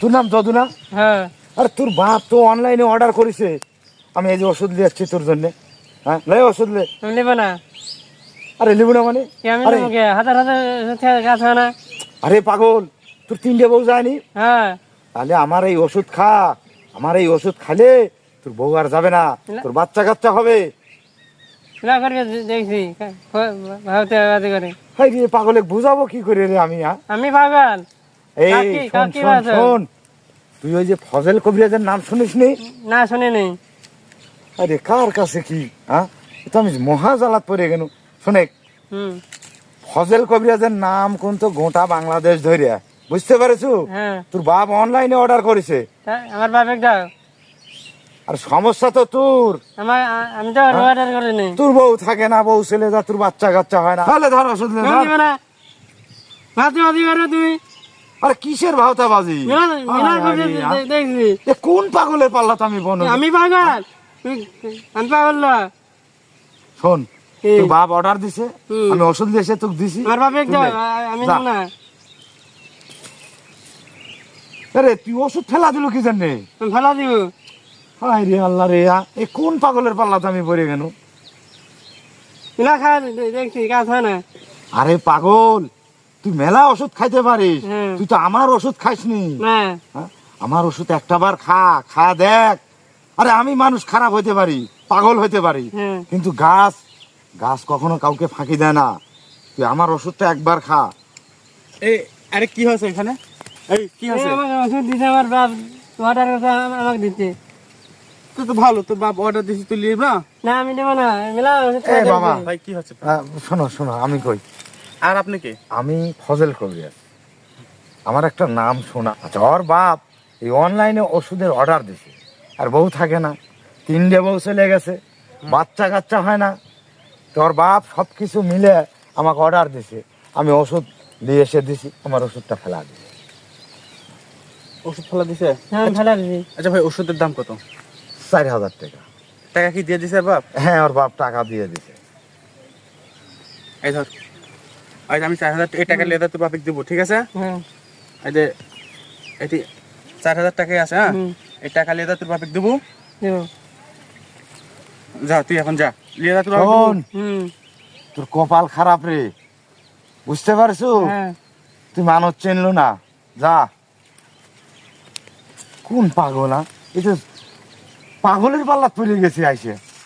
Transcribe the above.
তোর নাম যদু না হ্যাঁ। আরে তোর বাপ তো অনলাইনে অর্ডার করেছে। আমি এই যে ওষুধ নিয়ে যাচ্ছি তোর জন্য। হ্যাঁ লে ওষুধ লে। নেব না। আরে লিবু না মানে? আরে। হাজার হাজার গাছ হয় না। আরে পাগল তোর তিনটে বউ যায়নি? হ্যাঁ। তাহলে আমার এই ওষুধ খা। আমার এই ওষুধ খালে তোর বউ আর যাবে না। তোর বাচ্চা কাচ্চা হবে দেখছি পাগলে বুঝাবো কি করে রে আমি হ্যাঁ? আমি পাগল? এই শোন শোন শোন। তুই ওই যে ফজল কবিরাজের নাম শুনিস নি? না শুনে নেই। আরে কার কাছে কি? হ্যাঁ? তো আমি মহা জ্বালাত পড়ে গেল। শোনে ফজল কবিরাজের নাম কিন্তু গোটা বাংলাদেশ ধরে বুঝতে পারছ? হ্যাঁ। তোর বাপ অনলাইনে অর্ডার করেছে। আমার বাপ একটা আর সমস্যা তো তোর। আমার আমি তো হ্যাঁ? অর্ডার করে নেই তোর বউ থাকে না বউ ছেলে যা তোর বাচ্চা কাচ্চা হয় না। তাহলে ধর ওষুধ নে, না তুমি আরে কিসের ভাওতা বাজি মিলার মিলার করতে আরে, আরে, দে- দেখছি। এ কোন পাগলের পাল্লা তো আমি বন? আমি পাগল। আমি পাগল না। শোন? তোর বাপ অর্ডার দিছে। আমি ওষুধ দিয়েছে তোকে দিছি। আমার বাপে নে। আমি না। আরে তুই ওষুধ ঠেলা দিল কি জানে ফেলা দিব। হাই রে আল্লাহ রে এ কোন পাগলের পাল্লা তো আমি পড়ে গেল খা দেখছি কাজ হয় না। আরে পাগল তুই মেলা ওষুধ খাইতে পারিস। তুই তো আমার ওষুধ খাইসনি না হ্যাঁ? আমার ওষুধ একটা বার খা খা দেখ। আরে আমি মানুষ খারাপ হইতে পারি পাগল হইতে পারি। হ্যাঁ। কিন্তু গাছ গাছ কখনো কাউকে ফাঁকি দেয় না। তুই আমার ওষুধটা একবার খা। এই আরে কি হয়েছে এখানে? এই কি হয়েছে? আমাকে ওষুধ দিছে আমার বাপ অর্ডার আমাকে দিচ্ছে। তুই তো ভালো তোর বাপ অর্ডার দিছিস তুই লিব না? না আমি নেব না মিলা ওষুধ। বাবা। ভাই কি হচ্ছে শোনো শোনো আমি কই। আর আপনি কে? আমি ফজল কবিরাজ। আমার একটা নাম শোনা। আচ্ছা ওর বাপ এই অনলাইনে ওষুধের অর্ডার দিছে। আর বউ থাকে না। তিনটে বউ চলে গেছে। বাচ্চা কাচ্চা হয় না। তোর বাপ সব কিছু মিলে আমাকে অর্ডার দিছে। আমি ওষুধ দিয়ে এসে দিছি। আমার ওষুধটা ফেলা দিছে। ওষুধ ফেলা দিছে? হ্যাঁ আমি ফেলা দিছি। আচ্ছা ভাই ওষুধের দাম কত? চার হাজার টাকা। টাকা কি দিয়ে দিছে বাপ? হ্যাঁ ওর বাপ টাকা দিয়ে দিছে। এই ধর যে আমি চার হাজার এই টাকা লেদার তোর বাপিক দেবো ঠিক আছে? হ্যাঁ। এই যে এটি চার হাজার টাকাই আছে হ্যাঁ। এই টাকা লিয়ে তোর বাপিক দেবো। যা তুই এখন যা। লেদার তোর তোর কপাল খারাপ রে। বুঝতে পারছ? হ্যাঁ। তুই মানুষ চিনলো না। যা। কোন পাগল হ্যাঁ? এই তো পাগলের পাল্লা পড়ে গেছে আইসে।